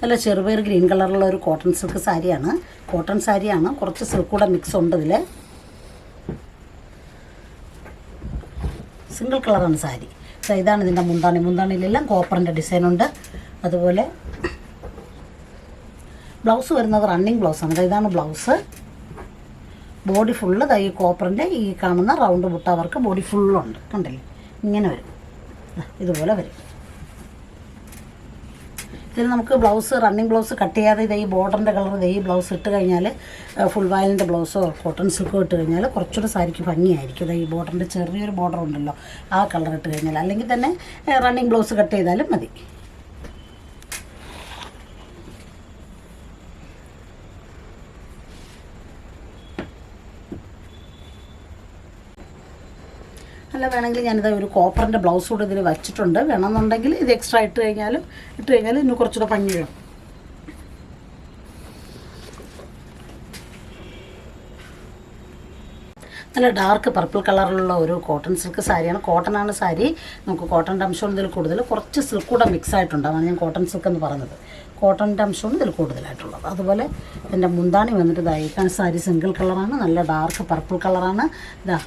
നല്ല ചെറുപയർ ഗ്രീൻ കളറുള്ള ഒരു കോട്ടൺ സിൽക്ക് സാരിയാണ്. കോട്ടൺ സാരിയാണ്. കുറച്ച് സിൽക്കൂടെ മിക്സ് ഉണ്ട് ഇതിൽ സിംഗിൾ കളറാണ് സാരി. ഇതാണ് ഇതിന്റെ മുന്താണി. മുന്താണിയിലെല്ലാം കോപ്പറിന്റെ ഡിസൈൻ ഉണ്ട്. അതുപോലെ ബ്ലൗസ് വരുന്നത് റണ്ണിങ് ബ്ലൗസാണ് ഇതാണ് ബ്ലൗസ് ബോഡി ഫുള്ള് ഈ കോപ്പറിന്റെ ഈ കാണുന്ന റൗണ്ട് മുട്ട വർക്ക് ബോഡി ഫുള്ളുണ്ട് കണ്ടില്ലേ? ഇങ്ങനെ വരും. ഇതുപോലെ വരും. ഇതിൽ നമുക്ക് ബ്ലൗസ് റണ്ണിങ് ബ്ലൗസ് കട്ട് ചെയ്യാതെ ഇത് ഈ ബോർഡറിന്റെ കളർ ഇത് ഈ ബ്ലൗസ് ഇട്ട് കഴിഞ്ഞാൽ ഫുൾ വയലിന്റെ ബ്ലൗസോ കോട്ടൺ സിൽക്കോ ഇട്ട് കഴിഞ്ഞാൽ കുറച്ചുകൂടെ സാരിക്ക് ഭംഗിയായിരിക്കും. ഇത് ഈ ബോർഡറിന്റെ ചെറിയൊരു ബോർഡർ ഉണ്ടല്ലോ ആ കളർ ഇട്ട് കഴിഞ്ഞാൽ അല്ലെങ്കിൽ തന്നെ റണ്ണിങ് ബ്ലൗസ് കട്ട് ചെയ്താലും മതി. അല്ല വേണമെങ്കിൽ ഞാനിത് ഒരു കോപ്പറിന്റെ ബ്ലൗസ് കൂടെ ഇതിൽ വെച്ചിട്ടുണ്ട്. വേണമെന്നുണ്ടെങ്കിൽ ഇത് എക്സ്ട്രാ ഇട്ട് കഴിഞ്ഞാലും ഇട്ട് കഴിഞ്ഞാൽ ഇന്ന് കുറച്ചുകൂടെ ഭംഗി നല്ല ഡാർക്ക് പർപ്പിൾ കളറിലുള്ള ഒരു കോട്ടൺ സിൽക്ക് സാരിയാണ്. കോട്ടൺ ആണ് സാരി. നമുക്ക് കോട്ടന്റെ അംശവും ഇതിൽ കൂടുതൽ. കുറച്ച് സിൽക്ക് കൂടെ മിക്സ് ആയിട്ടുണ്ട്. അതാണ് ഞാൻ കോട്ടൺ സിൽക്ക് എന്ന് പറഞ്ഞത് കോട്ടന്റെ അംശമാണ് ഇതിൽ കൂടുതലായിട്ടുള്ളത്. അതുപോലെ ഇതിന്റെ മുന്താണി വന്നിട്ട് ഇതായിക്കാൻ സാരി സിംഗിൾ കളറാണ് നല്ല ഡാർക്ക് പർപ്പിൾ കളറാണ് ഇതാ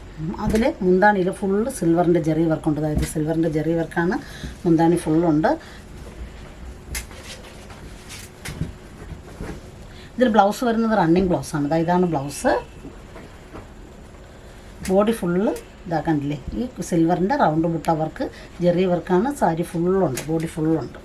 അതിൽ മുന്താണിയിൽ ഫുള്ള് സിൽവറിന്റെ ജെറി വർക്കുണ്ട് അതായത് സിൽവറിന്റെ ജെറി വർക്കാണ് മുന്താണി ഫുള്ളുണ്ട് ഇതിൽ ബ്ലൗസ് വരുന്നത് റണ്ണിങ് ബ്ലൗസാണ് ഇതാണ് ബ്ലൗസ് ബോഡി ഫുള്ള് ഇതാ കണ്ടില്ലേ ഈ സിൽവറിന്റെ റൗണ്ട് ബുട്ട വർക്ക് ജെറി വർക്കാണ് സാരി ഫുള്ളുണ്ട് ബോഡി ഫുള്ളുണ്ട്.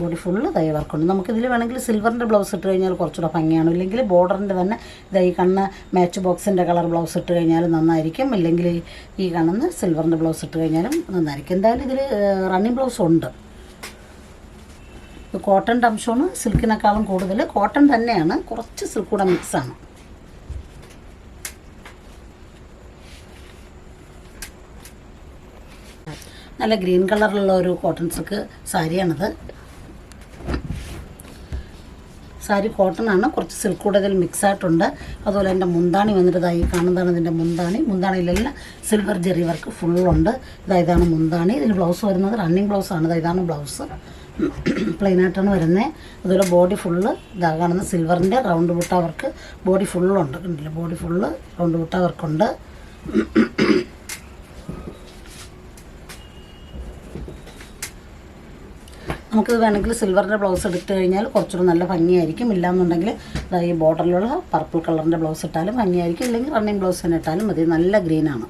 ബോഡി ഫുള്ള് തൈ വർക്കുണ്ട്. നമുക്കിതിൽ വേണമെങ്കിൽ സിൽവറിന്റെ ബ്ലൗസ് ഇട്ട് കഴിഞ്ഞാൽ കുറച്ചുകൂടെ ഭംഗിയാണ്. ഇല്ലെങ്കിൽ ബോർഡറിന്റെ തന്നെ ഇതാ ഈ കണ്ണ് മാച്ച് ബോക്സിന്റെ കളർ ബ്ലൗസ് ഇട്ട് കഴിഞ്ഞാൽ നന്നായിരിക്കും. ഇല്ലെങ്കിൽ ഈ കാണുന്ന സിൽവറിന്റെ ബ്ലൗസ് ഇട്ട് കഴിഞ്ഞാലും നന്നായിരിക്കും. എന്തായാലും ഇതിൽ റണ്ണിങ് ബ്ലൗസ് ഉണ്ട്. കോട്ടന്റെ അംശമാണ് സിൽക്കിനേക്കാളും കൂടുതൽ കോട്ടൺ തന്നെയാണ്. കുറച്ച് സിൽക്ക് കൂടെ മിക്സാണ് നല്ല ഗ്രീൻ കളറിലുള്ള ഒരു കോട്ടൺ സിൽക്ക് സാരിയാണിത്. സാരി കോട്ടൺ ആണ്. കുറച്ച് സിൽക്ക് കൂടെ ഇതിൽ മിക്സ് ആയിട്ടുണ്ട്. അതുപോലെ എന്റെ മുന്താണി വന്നിട്ടതായി കാണുന്നതാണ് ഇതിന്റെ മുന്താണി. മുന്താണിയിലെല്ലാം സിൽവർ ജെറി വർക്ക് ഫുള്ളുണ്ട് ഇതാ ഇതാണ് മുന്താണി. ഇതിൽ ബ്ലൗസ് വരുന്നത് റണ്ണിങ് ബ്ലൗസാണ് ഇതാ ഇതാണ് ബ്ലൗസ് പ്ലെയിൻ ആയിട്ടാണ് വരുന്നത് അതുപോലെ ബോഡി ഫുള്ള് ഇതാ കാണുന്ന സിൽവറിന്റെ റൗണ്ട് ബുട്ട വർക്ക് ബോഡി ഫുള്ളുണ്ട് കണ്ടില്ല? ബോഡി ഫുള്ള് റൗണ്ട് ബുട്ട വർക്കുണ്ട് നമുക്ക് വേണമെങ്കിൽ സിൽവറിന്റെ ബ്ലൗസ് എടുത്തു കഴിഞ്ഞാൽ കുറച്ചുകൂടെ നല്ല ഭംഗിയായിരിക്കും. ഇല്ലാന്നുണ്ടെങ്കിൽ ഈ ബോർഡറിലുള്ള പർപ്പിൾ കളറിന്റെ ബ്ലൗസ് ഇട്ടാലും ഭംഗിയായിരിക്കും. ഇല്ലെങ്കിൽ റണ്ണിങ് ബ്ലൗസ് തന്നെ ഇട്ടാലും മതി. നല്ല ഗ്രീനാണ്